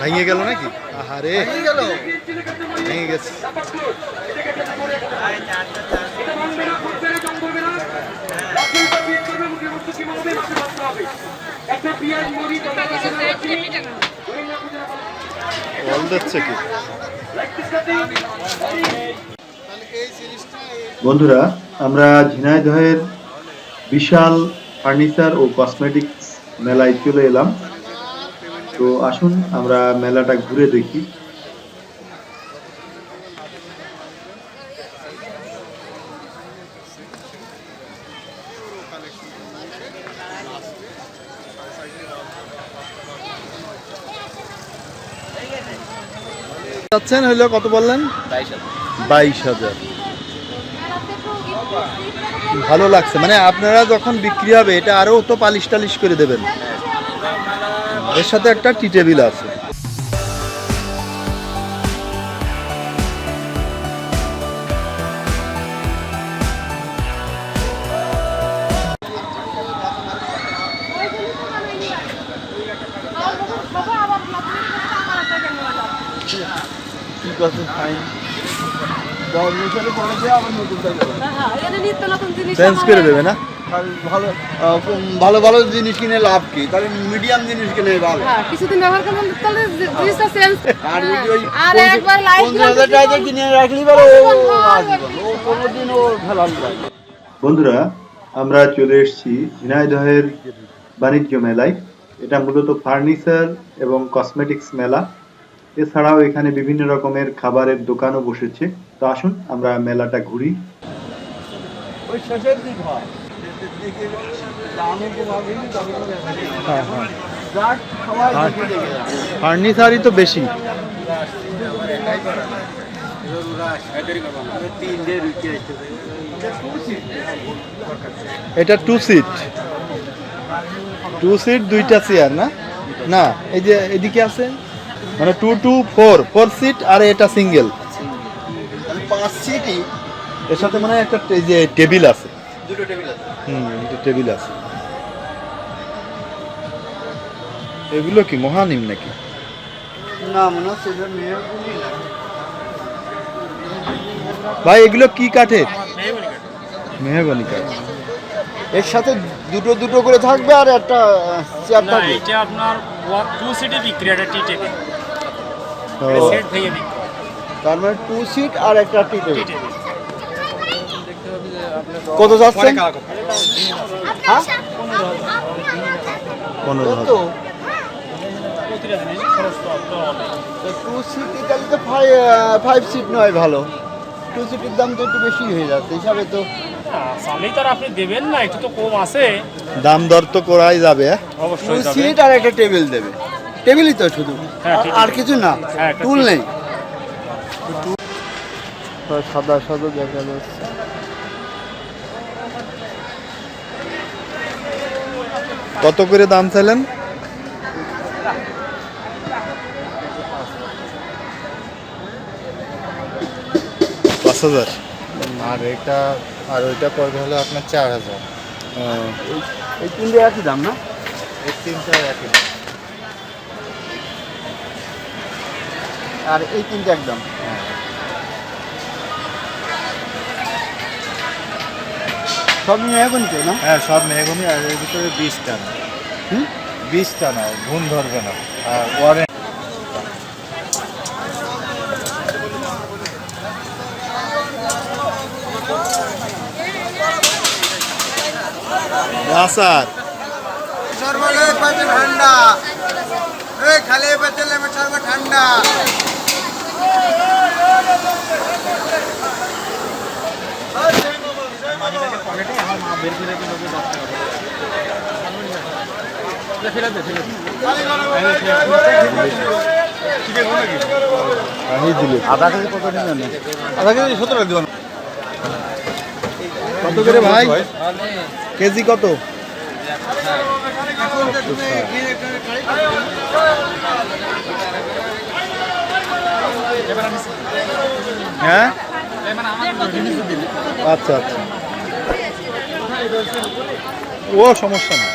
ভেঙে গেল নাকি? আহারে। ভেঙে গেছে। বল দিচ্ছে কি? বন্ধুরা আমরা ঝিনাইদহের বিশাল ফার্নিচার ও কসমেটিক্স মেলায় চলে এলাম। তো আসুন আমরা মেলাটা ঘুরে দেখি। যাচ্ছেন হইল কত বললেন? বাইশ হাজার। ভালো লাগছে। মানে আপনারা যখন বিক্রি হবে, এটা আরও তো পালিশ টালিশ করে দেবেন। এর সাথে একটা টি টেবিল আছে। ঠিক আছে ফাইন চেঞ্জ করে দেবে না? ভালো ভালো ভালো জিনিস কিনে লাভ কি? তাহলে মিডিয়াম জিনিস কিনে ভালো। হ্যাঁ, কিছুদিন ব্যবহার করবেন তাহলে জিনিসটা চেঞ্জ আর যদি ওই আর একবার টাকা কিনে রাখলি বলো ও। ও কোনোদিন ও ফেলাল বন্ধুরা আমরা চলে এসেছি ঝিনাইদহের বাণিজ্য মেলায়। এটা মূলত ফার্নিচার এবং কসমেটিক্স মেলা। এছাড়াও এখানে বিভিন্ন রকমের খাবারের দোকানও বসেছে। তো আসুন আমরা মেলাটা ঘুরি। ওই শেষের দিক হয়। যাবে। ফার্নিচারই তো বেশি। এটা টু সিট টু সিট দুইটা চেয়ার না? না এই যে এদিকে আছে। মানে two two four four seat আর এটা সিঙ্গেল তাহলে পাঁচ সিটই এর সাথে মানে একটা যে টেবিল আছে। দুটো টেবিল আছে। হুম একটা টেবিল আছে। এগুলো কি মহানিম নাকি? না মনে হচ্ছে এটা মেয়েগুলি না। ভাই এগুলো কি কাঠের মেহগনি কাঠ। এর সাথে দুটো দুটো করে থাকবে আর একটা চেয়ার থাকবে। এটা আপনার টু সিটে বিক্রি একটা টি টেবিল তো বিক্রি তার মানে টু সিট আর একটা টি টেবিল কত হ্যাঁ? পনেরো হাজার। টু সিট তাহলে তো ফাইভ সিট নয় ভালো। টু সিটের দাম তো একটু বেশি হয়ে যাচ্ছে হিসাবে তো। তো আর আপনি দেবেন না একটু তো কম আছে। দাম দর তো করাই যাবে হ্যাঁ? টু অবশ্যই সিট আর একটা টেবিল দেবে। টেবিলই তো শুধু। হ্যাঁ, আর- কিছু না হ্যাঁ, টুল নেই। সাদা সাদা দেখা যাচ্ছে। কত করে দাম চাইলেন? পাঁচ হাজার। আর এটা আর ওইটা পড়বে হলো আপনার চার হাজার। এই তিনটে একই দাম না? এই তিনটা একই আর এই তিনটে একদম। সব নিয়ে এখন তো না? হ্যাঁ সব মেহগনি আর এর ভিতরে বিশ টানা। হুম? বিশ টানা ঘুম ধরবে না। আর ওয়ারেন্টি সর্বলে ঠান্ডা। এই খালি পাচ্ছে লেমে সর্ব ঠান্ডা। আধা কেজি কত নিবেন আধা কেজি সতেরো দিবেন। কত করে ভাই? কেজি কত? হ্যাঁ? আচ্ছা আচ্ছা। ও সমস্যা না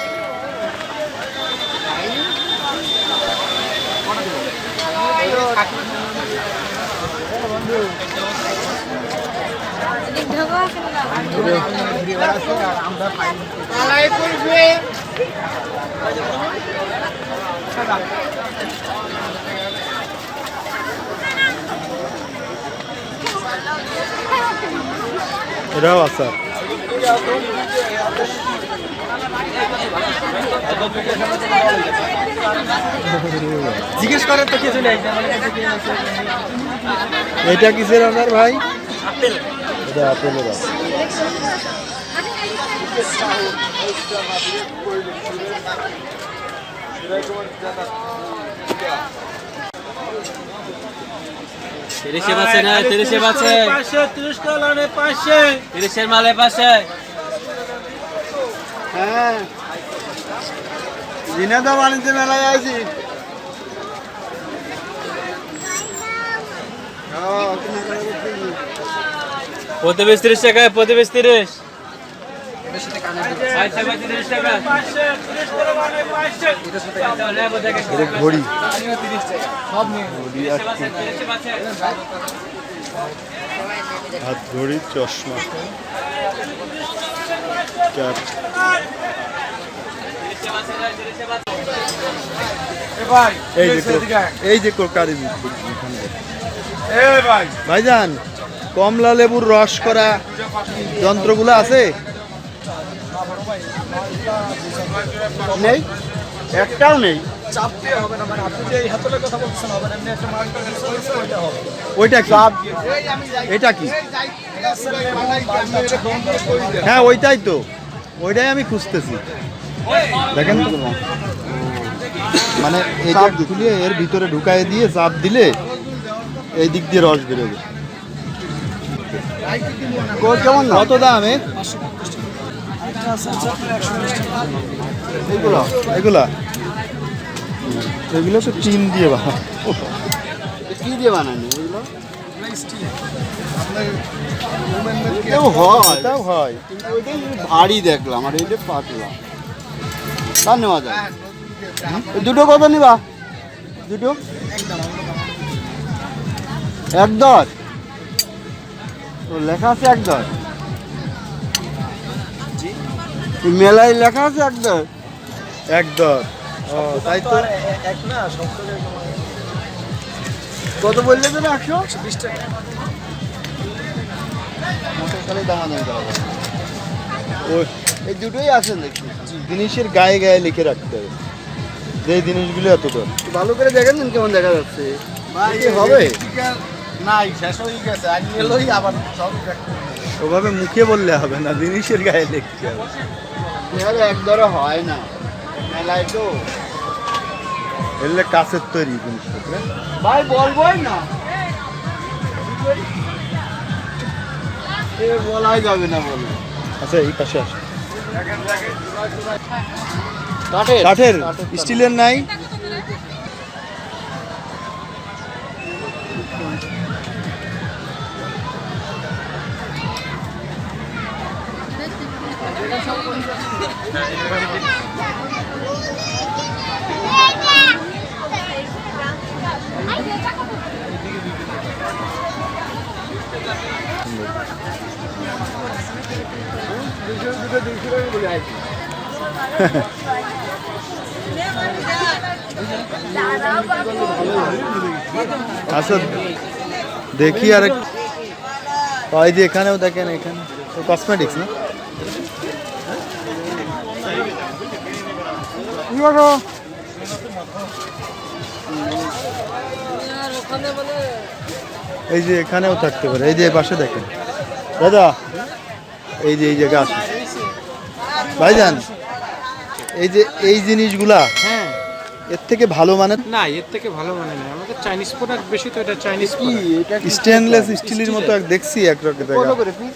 এটাও আচার জিজ্ঞেস করার তো কিছু নেই। এটা কিসের আচার ভাই? এটা আপেলের আচার তিরিশে পাচ্ছে না তিরিশে পাচ্ছে তিরিশ টাকা পাঁচশো তিরিশের মালে পাশে। হ্যাঁ। দিনাদা বাণিজ্য মেলায় আছি প্রতি বিশ তিরিশ টাকা প্রতি বিশ তিরিশ আচ্ছা ভাই তিরিশ টাকা এটা ঘড়ি। হাত ঘড়ি চশমা। এই যে কোকারি ভাইজান কমলা লেবুর রস করা যন্ত্রগুলো আছে? নেই একটাও নেই। ওইটা কি? এটা কি? হ্যাঁ ওইটাই তো। ওইটাই আমি খুঁজতেছি। দেখেন তো। মানে এটা খুলে এর ভিতরে ঢুকায় দিয়ে চাপ দিলে এই দিক দিয়ে রস বেরোবে। কত দামে এগুলো? এগুলা? এগুলো তো টিন দিয়ে বানানো কি দিয়ে বানানো এগুলো? হয়। এটাও হয়। কিন্তু ওইটাই ভারী দেখলাম আর এইটা পাতলা। তার নেওয়া যায়। দুটো কত নিবা? দুটো? এক দশ লেখা আছে এক দশ মেলায় লেখা আছে এক দশ একদম ও তাই তো এক না কত বললে তো একশো? বিশ টাকা। মোটরসাইকেলে দামাদামি করা ওই এই দুটোই আছে দেখছি জিনিসের গায়ে গায়ে লিখে রাখতে হবে। যে এই জিনিসগুলো এত দর। ভালো করে দেখেন দিন কেমন দেখা যাচ্ছে। কি হবে? নাই শেষ হয়ে গেছে। আজ এলোই আবার সব ওভাবে মুখে বললে হবে না জিনিসের গায়ে লিখতে হবে। পেয়ারা এক দরে হয় না। মেলায় তো। এলে কাছের তৈরি জিনিসপত্র ভাই বলবোই না। এ বলাই যাবে না বলে। আচ্ছা এই পাশে আসে। কাঠের কাঠের। স্টিলের নাই? আচ্ছা দেখি আর এক- ওই যে এখানেও দেখেন এখানে কসমেটিক্স না এই যে এখানেও থাকতে পারে এই যে পাশে দেখেন। দাদা এই যে এই যে গাছ। ভাইজান এই যে এই জিনিসগুলা হ্যাঁ। এর থেকে ভালো মানের? না এর থেকে ভালো মানে না। আমাদের চাইনিজ প্রোডাক্ট বেশি তো এটা চাইনিজ কি এটা স্টেনলেস স্টিলের মতো এক দেখছি এক রকম পিস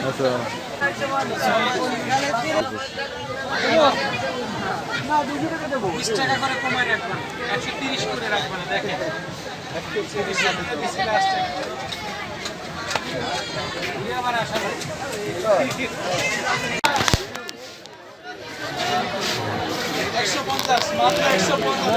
আচ্ছা। টাকা করে কমায় রাখবেন একশো তিরিশ করে রাখবেন দেখেন। একশো মাত্র যেদিকে এই যেদিকে একশো পঞ্চাশ লাখ, একশো পঞ্চাশ।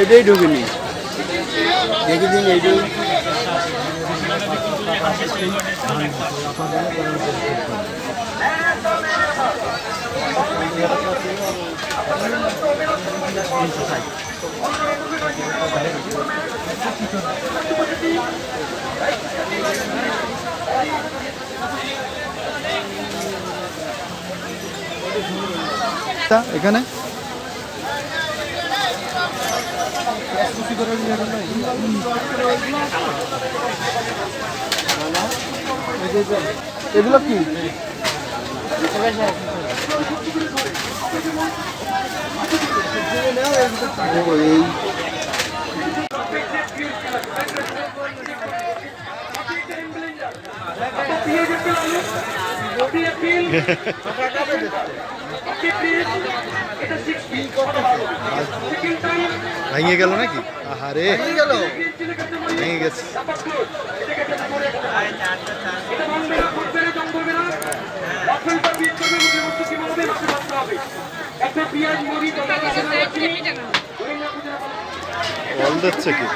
এটাই ঢুকিনি। দেখে এইটাই তা এখানে। এগুলো কি? এই। ভেঙে গেল নাকি? আহারে। ভেঙে গেছে। জল দিচ্ছে কি?